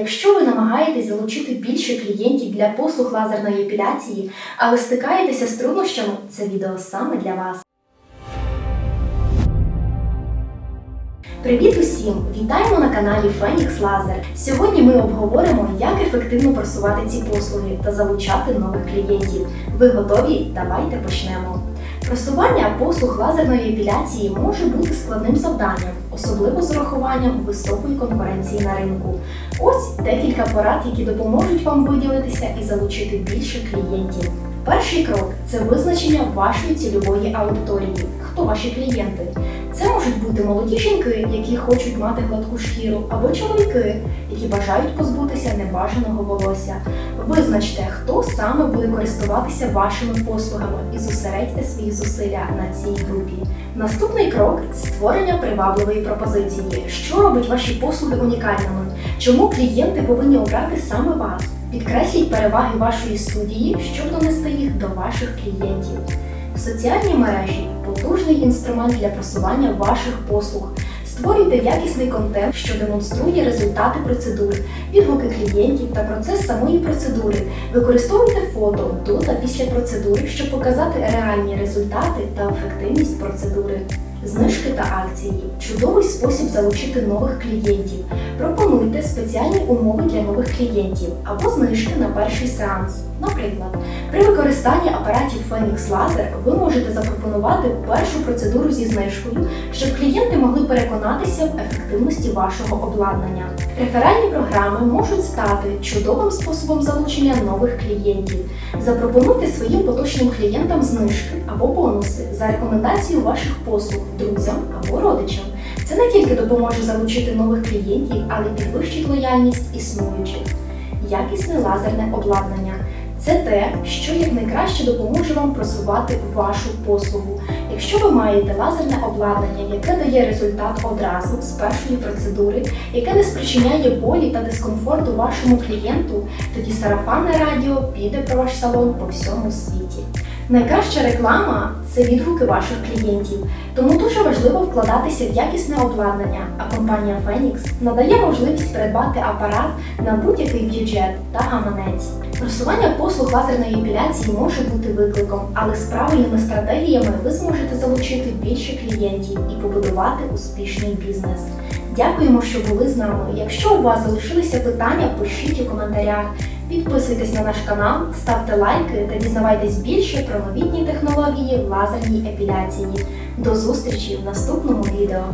Якщо ви намагаєтесь залучити більше клієнтів для послуг лазерної епіляції, але стикаєтеся з труднощами, це відео саме для вас. Привіт усім! Вітаємо на каналі Phoenix Laser. Сьогодні ми обговоримо, як ефективно просувати ці послуги та залучати нових клієнтів. Ви готові? Давайте почнемо. Просування послуг лазерної епіляції може бути складним завданням, особливо з урахуванням високої конкуренції на ринку. Ось декілька порад, які допоможуть вам виділитися і залучити більше клієнтів. Перший крок це визначення вашої цільової аудиторії. Хто ваші клієнти? Це можуть бути молоді жінки, які хочуть мати гладку шкіру, або чоловіки, які бажають позбутися небажаного волосся. Визначте, хто саме буде користуватися вашими послугами і зосередьте свої зусилля на цій групі. Наступний крок створення привабливої пропозиції. Що робить ваші послуги унікальними? Чому клієнти повинні обрати саме вас? Підкресліть переваги вашої студії, щоб донести їх до ваших клієнтів. Соціальні мережі потужний інструмент для просування ваших послуг. Створюйте якісний контент, що демонструє результати процедур, відгуки клієнтів та процес самої процедури. Використовуйте фото до та після процедури, щоб показати реальні результати та ефективність процедури. Знижки та акції чудовий спосіб залучити нових клієнтів. Пропонуйте спеціальні умови для нових клієнтів або знижки на перший сеанс. Наприклад, при використанні апаратів Phoenix Laser ви можете запропонувати першу процедуру зі знижкою, щоб клієнти переконатися в ефективності вашого обладнання. Реферальні програми можуть стати чудовим способом залучення нових клієнтів. Запропонуйте своїм поточним клієнтам знижки або бонуси за рекомендацію ваших послуг друзям або родичам. Це не тільки допоможе залучити нових клієнтів, але й підвищить лояльність існуючих. Якісне лазерне обладнання це те, що якнайкраще допоможе вам просувати вашу послугу. Якщо ви маєте лазерне обладнання, яке дає результат одразу з першої процедури, яке не спричиняє болі та дискомфорту вашому клієнту, тоді сарафанне радіо піде про ваш салон по всьому світі. Найкраща реклама це відгуки ваших клієнтів, тому дуже важливо вкладатися в якісне обладнання, а компанія Phoenix надає можливість придбати апарат на будь-який бюджет та гаманець. Просування послуг лазерної епіляції може бути викликом, але з правильними стратегіями ви зможете залучити більше клієнтів і побудувати успішний бізнес. Дякуємо, що були з нами. Якщо у вас залишилися питання, пишіть у коментарях. Підписуйтесь на наш канал, ставте лайки та дізнавайтесь більше про новітні технології в лазерній епіляції. До зустрічі в наступному відео!